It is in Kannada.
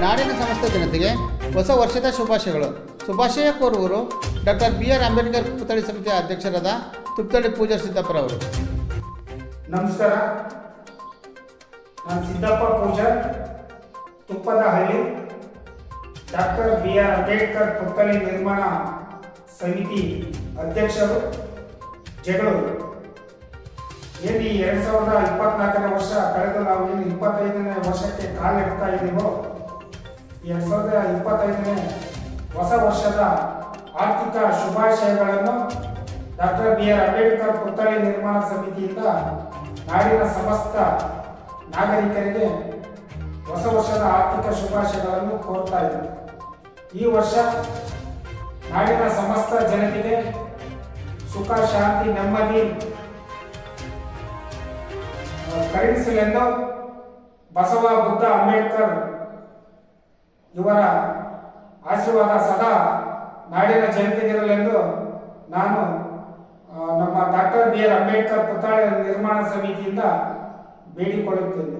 ನಾಡಿನ ಸಮಸ್ತ ಜನತೆಗೆ ಹೊಸ ವರ್ಷದ ಶುಭಾಶಯಗಳು. ಶುಭಾಶಯ ಕೋರುವರು ಡಾಕ್ಟರ್ ಬಿ ಆರ್ ಅಂಬೇಡ್ಕರ್ ಪುತ್ಥಳಿ ಸಮಿತಿಯ ಅಧ್ಯಕ್ಷರಾದ ತುಪ್ತಳ್ಳಿ ಪೂಜಾ ಸಿದ್ದಪ್ಪರವರು ನಮಸ್ಕಾರ. ನಾನು ಸಿದ್ದಪ್ಪ ಪೂಜಾ ತುಪ್ಪದ ಹಳ್ಳಿ. ಡಾಕ್ಟರ್ ಬಿ ಆರ್ ಅಂಬೇಡ್ಕರ್ ಪುತ್ಥಳಿ ನಿರ್ಮಾಣ ಸಮಿತಿ ಅಧ್ಯಕ್ಷರು ಜಗಳೂರು ಏನು ಈ ಎರಡು ಸಾವಿರದ ಇಪ್ಪತ್ನಾಲ್ಕನೇ ವರ್ಷ, ಕಳೆದು ನಾವು ಏನು ಇಪ್ಪತ್ತೈದನೇ ವರ್ಷಕ್ಕೆ ಕಾಲಿಡ್ತಾ ಇದ್ದೀವೋ ಎರಡು ಸಾವಿರದ ಇಪ್ಪತ್ತೈದನೇ ಹೊಸ ವರ್ಷದ ಆರ್ಥಿಕ ಶುಭಾಶಯಗಳನ್ನು ಡಾಕ್ಟರ್ ಬಿ ಆರ್ ಅಂಬೇಡ್ಕರ್ ಪುತ್ಥಳಿ ನಿರ್ಮಾಣ ಸಮಿತಿಯಿಂದ ನಾಡಿನ ಸಮಸ್ತ ನಾಗರಿಕರಿಗೆ ಹೊಸ ವರ್ಷದ ಆರ್ಥಿಕ ಶುಭಾಶಯಗಳನ್ನು ಕೋರ್ತಾ ಇದ್ದರು ಈ ವರ್ಷ ನಾಡಿನ ಸಮಸ್ತ ಜನತೆಗೆ ಸುಖ, ಶಾಂತಿ, ನೆಮ್ಮದಿ ಕರುಣಿಸಲೆಂದು ಬಸವ ಬುದ್ಧ ಅಂಬೇಡ್ಕರ್ ಇವರ ಆಶೀರ್ವಾದ ಸದಾ ನಾಡಿನ ಜನತೆಗಿರಲೆಂದು ನಾನು ನಮ್ಮ ಡಾಕ್ಟರ್ ಬಿ ಆರ್ ಅಂಬೇಡ್ಕರ್ ಪುತ್ಥಳಿ ನಿರ್ಮಾಣ ಸಮಿತಿಯಿಂದ ಬೇಡಿಕೊಳ್ಳುತ್ತೇನೆ.